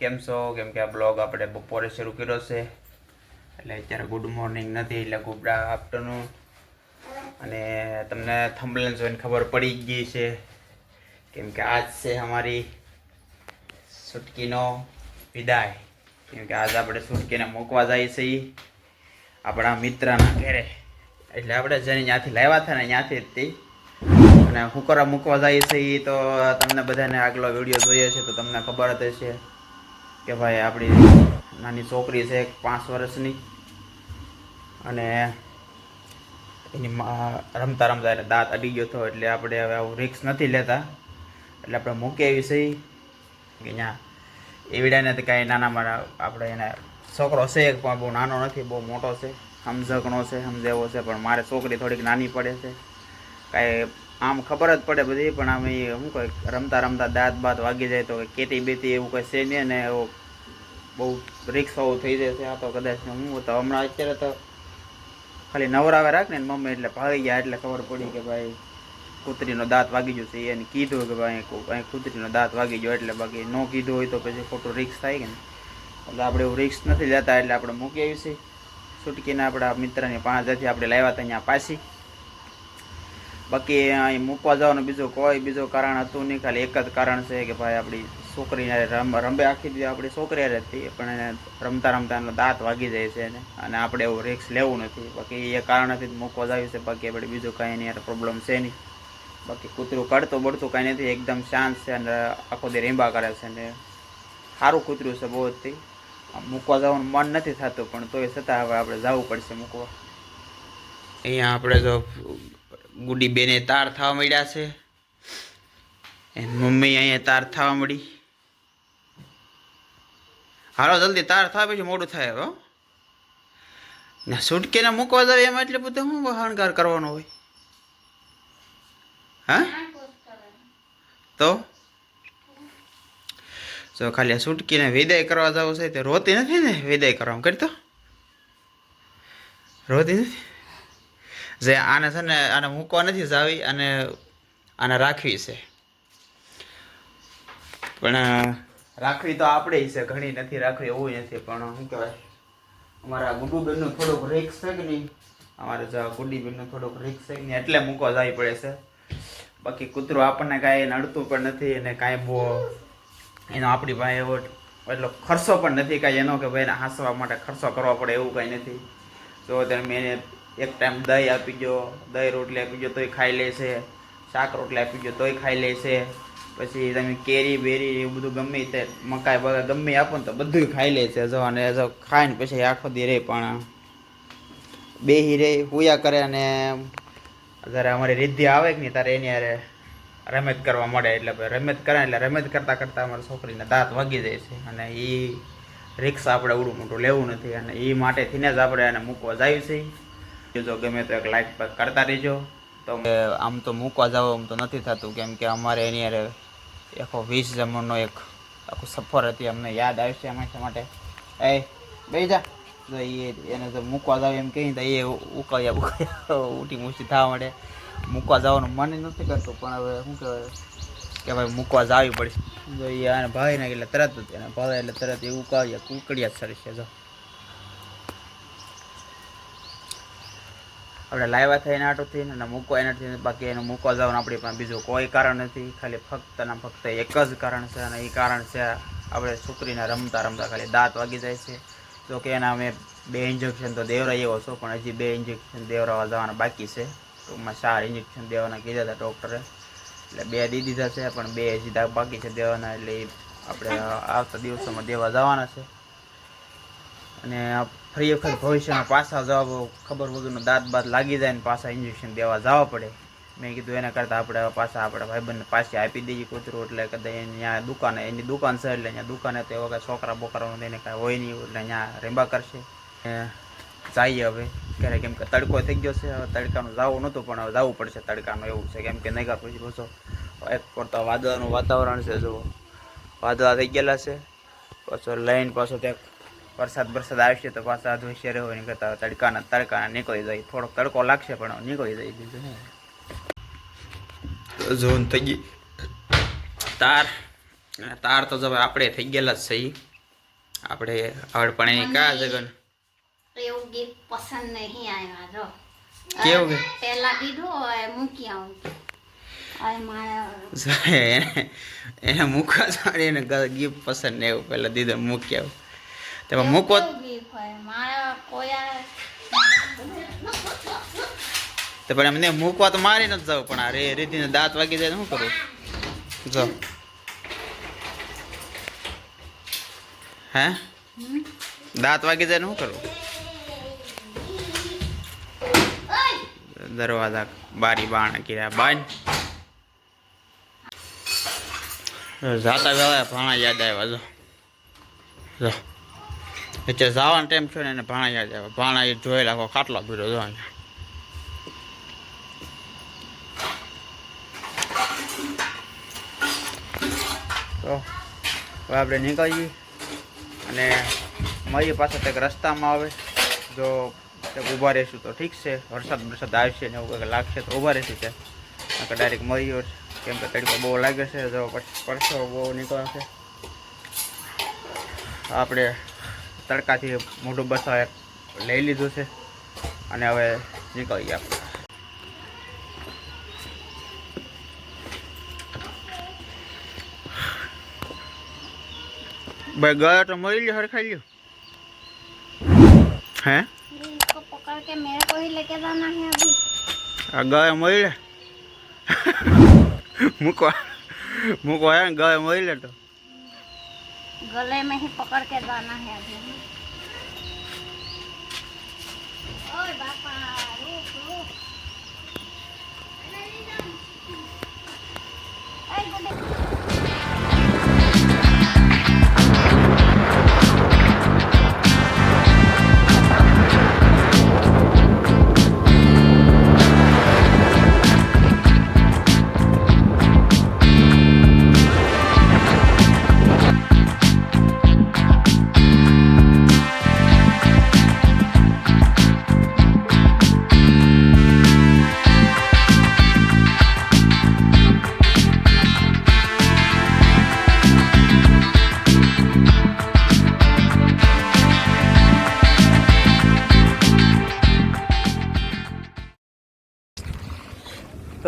કેમ છો? કેમ કે આ બ્લોગ આપણે બપોરે શરૂ કર્યો છે. એટલે અત્યારે ગુડ મોર્નિંગ નથી, એટલે ગુડ આફ્ટરનૂન અને તમને થંબલેન જોઈને ખબર પડી ગઈ છે. કેમ કે આજ છે અમારી સુટકીનો વિદાય. કેમ કે આજ આપણે સુટકીને મૂકવા જઈએ છીએ આપણા મિત્રના ઘેરે. એટલે આપણે જેને ત્યાંથી લાવ્યા હતા ને ત્યાંથી જ તે. અને હું કરવા મૂકવા જઈએ છીએ તો તમને બધાને આગલો વીડિયો જોઈએ છે તો તમને ખબર જ હશે. કે ભાઈ આપણી નાની છોકરી છે પાંચ વર્ષની. અને એની રમતા રમતા એને દાંત અડી ગયો હતો એટલે આપણે હવે આવું રિક્સ નથી લેતા. એટલે આપણે મૂકી આવી છીએ કે ત્યાં એવડાને તો કાંઈ નાના મારા આપણે એને છોકરો છે એક પણ બહુ નાનો નથી, બહુ મોટો છે. સમજકણો છે સમજેવો છે, પણ મારે છોકરી થોડીક નાની પડે છે. કાંઈ આમ ખબર જ પડે બધી, પણ આમ એ શું કહે રમતા રમતા દાંત બાત વાગી જાય તો કેતી બેતી એવું કંઈ છે નહીં ને એવું બહુ રિક્સ હોવું થઈ જશે આ તો કદાચ હું તો હમણાં અત્યારે તો ખાલી નવરાવે રાખ ને મમ્મી એટલે ભાગી ગયા એટલે ખબર પડી કે ભાઈ કૂતરીનો દાંત વાગી ગયો છે, એને કીધું કે ભાઈ અહીં કૂતરીનો દાંત વાગી ગયો એટલે બાકી ન કીધું હોય તો પછી ખોટું રિક્સ થાય કે ને. એટલે આપણે એવું રિક્સ નથી લેતા એટલે આપણે મૂકી આવી છીએ છૂટકીને આપણા મિત્રની પાંચ હજારથી આપણે લાવ્યા હતા અહીંયા પાછી. બાકી અહીં મૂકવા જવાનું બીજું કોઈ બીજું કારણ હતું નહીં, ખાલી એક જ કારણ છે કે ભાઈ આપણી છોકરીને રમ આખી દીધી આપણી છોકરી જ હતી, પણ રમતા રમતા એનો દાંત વાગી જાય છે અને આપણે એવું રિક્સ લેવું નથી. બાકી એ કારણથી જ મૂકવા જ આવ્યું છે. બાકી આપણે બીજું કાંઈ એની યાર પ્રોબ્લેમ છે નહીં. બાકી કૂતરું કાઢતું બળતું કાંઈ નથી. એકદમ શાંત છે અને આખો દી રીંબા કરે છે ને. સારું કૂતરું છે બહુ જ મૂકવા જવાનું મન નથી થતું, પણ તોય છતાં હવે આપણે જવું પડશે મૂકવા. અહીંયા આપણે જો ગુડી બેને તાર થવા મળ્યા છે. મમ્મી અહીંયા તાર થવા મળી. હાલો, જલ્દી તાર થાય પછી મોડું થાય હવે. ને સુટકીને મૂકવા જાવ એમાં એટલે બધું શું હણગાર કરવાનો હોય? હા? તો? જો ખાલી આ સુટકીને વિદાય કરવા જવું છે તે રોતી નથી ને વિદાય કરવામાં કરતો રોતી નથી? જે આને છે ને, આને મૂકવા નથી જાવી અને આને રાખવી છે. પણ રાખવી તો આપણે છે, ઘણી નથી રાખવી, એવું નથી, પણ શું કહેવાય? અમારા ગુડુબેનનું થોડુંક રિક્સ છે કે નહીં? અમારે જો ગુડીબેનનું થોડુંક રિક્સ છે કે નહીં, એટલે મૂકવા જવી પડે છે. બાકી કૂતરું આપણને કાંઈ નડતું પણ નથી અને કાંઈ બહુ એનો આપણી પાસે એવો એટલો ખર્ચો પણ નથી, કાંઈ એનો કે ભાઈ હાંસવા માટે ખર્ચો કરવો પડે, એવું કાંઈ નથી. જો તમે એને એક ટાઈમ દહીં આપી દો દહીં રોટલી આપી દો તોય ખાઈ લે છે, શાક રોટલી આપી દો તોય ખાઈ લે છે. પછી તમે કેરી, બેરી એવું બધું ગમે તે મકાઈ બકાઈ ગમે આપો ને તો બધું ખાઈ લે છે. જો અને જો ખાઈને પછી આખો દી રહે પણ બેહી રહે પૂયા કરે અને જ્યારે અમારી રિદ્ધિ આવે કે નહીં, ત્યારે એની અરે રમત કરવા મળે. એટલે રમત કરે એટલે રમત કરતાં કરતાં અમારી છોકરીને દાંત વાગી જાય છે. અને એ રિક્ષા આપણે ઉડું મોટું લેવું નથી. અને એ માટેથીને જ આપણે એને મૂકવા જાય છે જો ગમે તો એક લાઈક પર કરતા રહેજો. તો આમ તો મૂકવા જાવ આમ તો નથી થતું. કેમ કે અમારે એની હારે આખો વીસ જમણનો એક આખું સફર હતી, અમને યાદ આવશે હંમેશા માટે. એ બે જા. તો એ એને તો મૂકવા જાવ એમ કહીને તો એ ઉકાળ્યા ઉકાળ્યા. ઉઠી મૂછી થવા માટે મૂકવા જવાનું મન નથી કરતું, પણ હવે શું કહેવાય? કે ભાઈ મૂકવા જાવી પડશે. જો એ આને ભાઈ ને એટલે તરત જ, એને ભાવે એટલે તરત એ ઉકાળ્યા, ઉકળ્યા જ સરસ છે જો. આપણે લાવ્યા થઈને આટોથી અને મૂકવા એનાથી, બાકી એનું મૂકવા જવાનું આપણી પણ બીજું કોઈ કારણ નથી. ખાલી ફક્ત ને ફક્ત એક જ કારણ છે અને એ કારણ છે આપણે છોકરીને રમતા રમતા ખાલી દાંત વાગી જાય છે. તો કે એના અમે બે ઇન્જેક્શન તો દેવરાઈ એવો છો, પણ હજી બે ઇન્જેક્શન દેવરાવા જવાના બાકી છે. ટૂંકમાં ચાર ઇન્જેક્શન દેવાના કીધા હતા ડૉક્ટરે એટલે બે દી દીધા છે, પણ બે હજી બાકી છે દેવાના, એટલે આપણે આવતા દિવસોમાં દેવા જવાના છે. અને ફરી વખત ભવિષ્યમાં પાછા જવા ખબર વગરનો દાંત બાત લાગી જાય ને પાછા ઇન્જેક્શન દેવા જવા પડે. મેં કીધું એના કરતાં આપણે પાછા આપણે ભાઈબંધને પાછી આપી દઈએ કૂતરું, એટલે કદાચ અહીંયા દુકાને, એની દુકાન છે, એટલે અહીંયા દુકાને તો એવા કાંઈ છોકરા બોકરાનું એને કાંઈ હોય નહીં, એટલે અહીંયા રેમ્બા કરશે. જઈએ હવે. ક્યારે કેમ કે તડકો થઈ ગયો છે, હવે તડકાનું જવું નહોતું, પણ હવે જવું પડશે તડકાનું એવું છે, કેમ કે નહીં પછી બસો એક પડતા વાદળાનું વાતાવરણ છે જો વાદળા થઈ ગયેલા છે, પાછો લાઈન પાછો ત્યાં વરસાદ વરસાદ આવશે તો પાછા આજ હોશિયાર હોય નહીં કરતા તડકાના તડકાના નીકળી જાય. થોડોક તડકો લાગશે પણ નીકળી જાય બીજું નહીં. ઝોન થઈ ગઈ. તાર. તાર તો જવા આપણે થઈ ગયેલા જ સહી આપણે આવડ આપણે એની કા જગન? એવું ગીત પસંદ નહીં આવ્યા જો. કેવું કે? પેલા દીધું હવે મૂકી આવું. એને એને મૂકવા સારી એને ગિફ્ટ પસંદ ને એવું પહેલાં દીધો મૂકી આવું. તેમાં મૂકો કેવું ગીત હોય મારે કોઈ આ- તો પણ એમને મૂકવા તો મારી નથી જવું પણ આ રે રીતિને દાંત વાગી જાય તો શું કરું જો હે હમ? દાંત વાગી જાય ને શું કરું ઓય! દરવાજા બારી બાણા કર્યા બાંધ જાતા વેળા ભાણા યાદ આવ્યા જો જો એટલે જવાનો ટાઈમ છે ને એને ભાણા યાદ આવ્યા. ભાણા એ જોઈ લાખો ખાટલો પીડો જો તો હવે આપણે નીકળીએ અને મારી પાછા કંઈક રસ્તામાં આવે જો ઊભા રહીશું તો ઠીક છે. વરસાદ વરસાદ આવશે ને એવું કંઈક લાગશે તો ઊભા રહીશું ત્યાં. નકર ડાયરેક્ટ મળ્યો કેમ કે તડકો બહુ લાગે છે. જો પરસો બહુ નીકળશે. આપણે તડકાથી મોઢું એક લઈ લીધું છે. અને હવે નીકળીએ આપણે. ભાઈ ગયા તો મળી લ્યો, હરખાઈ લ્યો. હે? ગયા મળી લે. મૂકવા મૂકવા ગયા મળી લે તો. गले में ही पकड़ के जाना है अभी ओए बापा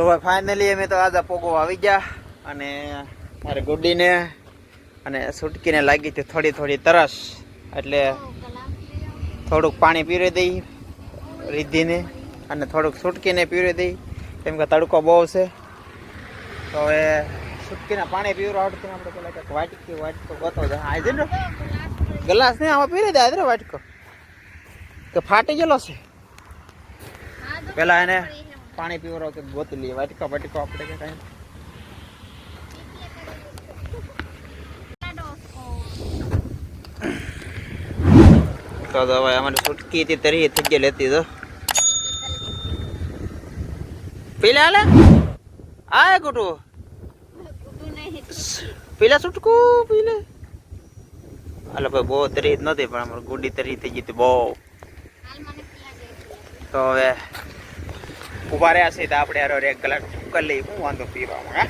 તો હવે ફાઇનલી અમે તો આજે પોગો આવી ગયા અને મારે ગુડીને અને સુટકીને લાગી હતી થોડી થોડી તરસ. એટલે થોડુંક પાણી પીવી દઈ રીધીને અને થોડુંક સુટકીને પીવી દઈ. કેમ કે તડકો બહુ છે. તો હવે સુટકીને પાણી પીવડાવડતું આપણે પેલા કંઈક વાટકી વાટકો ગોતો આજે ને ગ્લાસ નહીં આમાં પીવી દે આજે વાટકો. કે ફાટી ગયેલો છે. પેલા એને પાણી પીવરો કે ગોતલી, વાટકો વાટકો આપણે કે કાંઈ. તો હવે અમારી સુટકી હતી, તરી થઈ ગઈ લેતી તો. પેલા હાલે આ ગુટુ પેલા સુટકું, પેલે. હાલે ભાઈ બહુ તરી નથી પણ અમારી ગુડી તરી થઈ ગઈ હતી બહુ. તો હવે ઊભા રહ્યા છે તો આપણે હારો એક કલાક કરી લઈએ હું વાંધો પીવામાં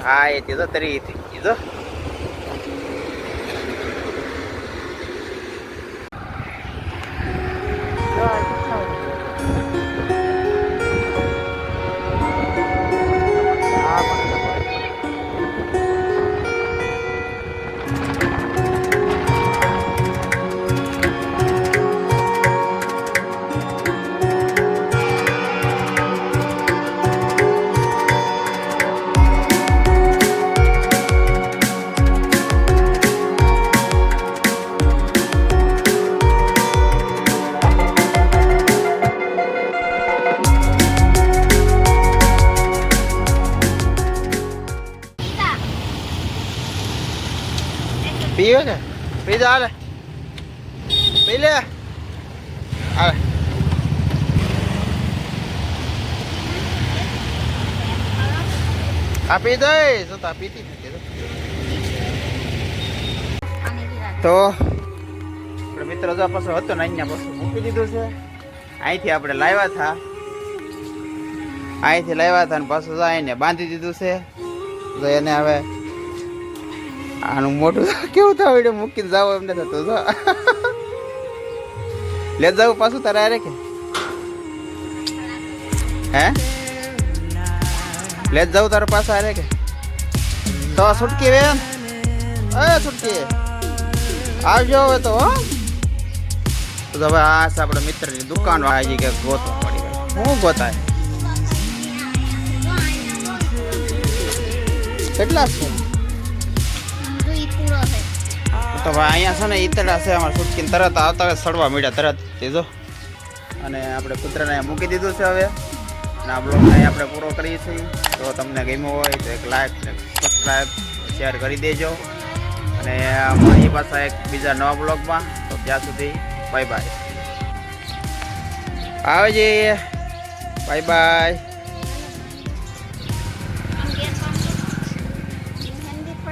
હા, એ તો તરી હતી ગઈ જા હાલે. પી લે. હાલે. આ પી દે તો પીતી નથી તો. મિત્ર જો પાછો હતો ને અહીંયા પાછું મૂકી દીધું છે. અહીંથી આપણે લાવ્યા હતા. અહીંથી લાવ્યા હતા ને પાછું જાય ને બાંધી દીધું છે. તો એને હવે આનું મોટું કેવું થયું એટલે મૂકીને જાવ એમ નથી થતું, જો. લે જાવ પાછું તારે આરે કે? હે? લે જાવ તારે પાછા આરે કે? તો છૂટકી બેન એ છૂટકી. આવજો હવે તો તો હવે આ છે આપણા મિત્રની દુકાન આવી કે ગોતો પડી હું ગોતાય? કેટલા છે? તો ભાઈ અહીંયા છે ને ઈતડા છે, અમારે છૂટકીને તરત આવતા હોય, સડવા મળ્યા તરત દીધો અને આપણે કૂતરાને અહીંયા મૂકી દીધું છે હવે. અને આ બ્લોગને અહીં આપણે પૂરો કરીએ છીએ. તો તમને ગમ્યો હોય તો એક લાઈક સબસ્ક્રાઈબ શેર કરી દેજો. અને મારી પાસે એક બીજા નવા બ્લોગમાં. તો ત્યાં સુધી બાય બાય આવજે. Bye bye